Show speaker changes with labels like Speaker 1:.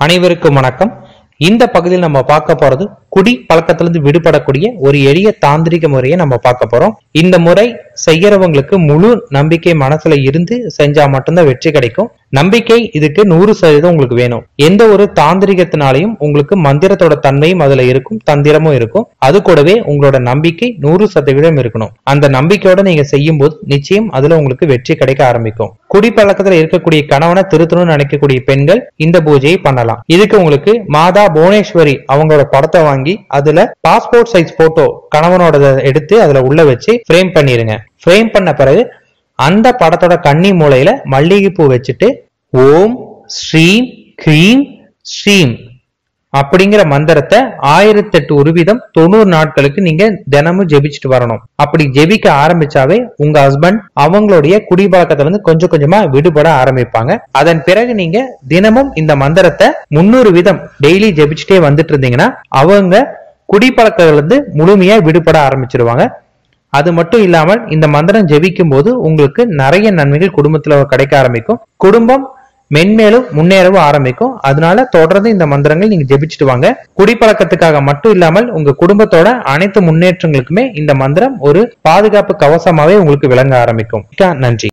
Speaker 1: அனைவருக்கும் வணக்கம். இந்த பகுதியில் நம்ம பார்க்க போறது குடி பழக்கத்திலிருந்து விடுபடக்கூடிய ஒரு எளிய தாந்திரிக முறையை நம்ம பார்க்க போறோம். இந்த முறை செய்யறவங்களுக்கு முழு நம்பிக்கை மனசுல இருந்து செஞ்சா மட்டும்தான் வெற்றி கிடைக்கும். நம்பிக்கை இதுக்கு நூறு சதவீதம் உங்களுக்கு வேணும். எந்த ஒரு தாந்திரிகத்தினாலையும் உங்களுக்கு மந்திரத்தோட தன்மையும் அதுல இருக்கும் தந்திரமும் இருக்கும். அது கூடவே உங்களோட நம்பிக்கை நூறு சதவீதம் இருக்கணும். அந்த நம்பிக்கையோட நீங்க செய்யும் போது நிச்சயம் அதுல உங்களுக்கு வெற்றி கிடைக்க ஆரம்பிக்கும். குடிப்பழக்கத்துல இருக்கக்கூடிய கணவனை திருத்தணும்னு நினைக்கக்கூடிய பெண்கள் இந்த பூஜையை பண்ணலாம். இதுக்கு உங்களுக்கு மாதா புவனேஸ்வரி அவங்களோட படத்தை வாங்கி அதுல பாஸ்போர்ட் சைஸ் போட்டோ கணவனோட எடுத்து அதுல உள்ள வச்சு ஃப்ரேம் பண்ணிருங்க. ஃப்ரேம் பண்ண பிறகு அந்த படத்தோட கன்னி மூலையில மல்லிகைப்பூ வச்சுட்டு ஓம் ஸ்ரீம் க்ரீம் ஸ்ரீம் அப்படிங்கிற மந்திரத்தை ஆயிரத்தி எட்டு உருவிதம் தொண்ணூறு நாட்களுக்கு நீங்க தினமும் ஜெபிச்சுட்டு வரணும். அப்படி ஜெபிக்க ஆரம்பிச்சாவே உங்க ஹஸ்பண்ட் அவங்களுடைய குடிப்பழக்கத்துல இருந்து கொஞ்சம் கொஞ்சமா விடுபட ஆரம்பிப்பாங்க. அதன் பிறகு நீங்க தினமும் இந்த மந்திரத்தை முன்னூறு விதம் டெய்லி ஜெபிச்சுட்டே வந்துட்டு இருந்தீங்கன்னா அவங்க குடிப்பழக்கத்துல இருந்து முழுமையா விடுபட ஆரம்பிச்சிருவாங்க. அது மட்டும் இல்லாமல் இந்த மந்திரம் ஜெபிக்கும் போது உங்களுக்கு நிறைய நன்மைகள் குடும்பத்துல கிடைக்க ஆரம்பிக்கும். குடும்பம் மென்மேலும் முன்னேறவும் ஆரம்பிக்கும். அதனால தொடர்ந்து இந்த மந்திரங்கள் நீங்க ஜெபிச்சுட்டு வாங்க. குடிப்பழக்கத்துக்காக மட்டும் இல்லாமல் உங்க குடும்பத்தோட அனைத்து முன்னேற்றங்களுக்குமே இந்த மந்திரம் ஒரு பாதுகாப்பு கவசமாவே உங்களுக்கு விளங்க ஆரம்பிக்கும். நன்றி.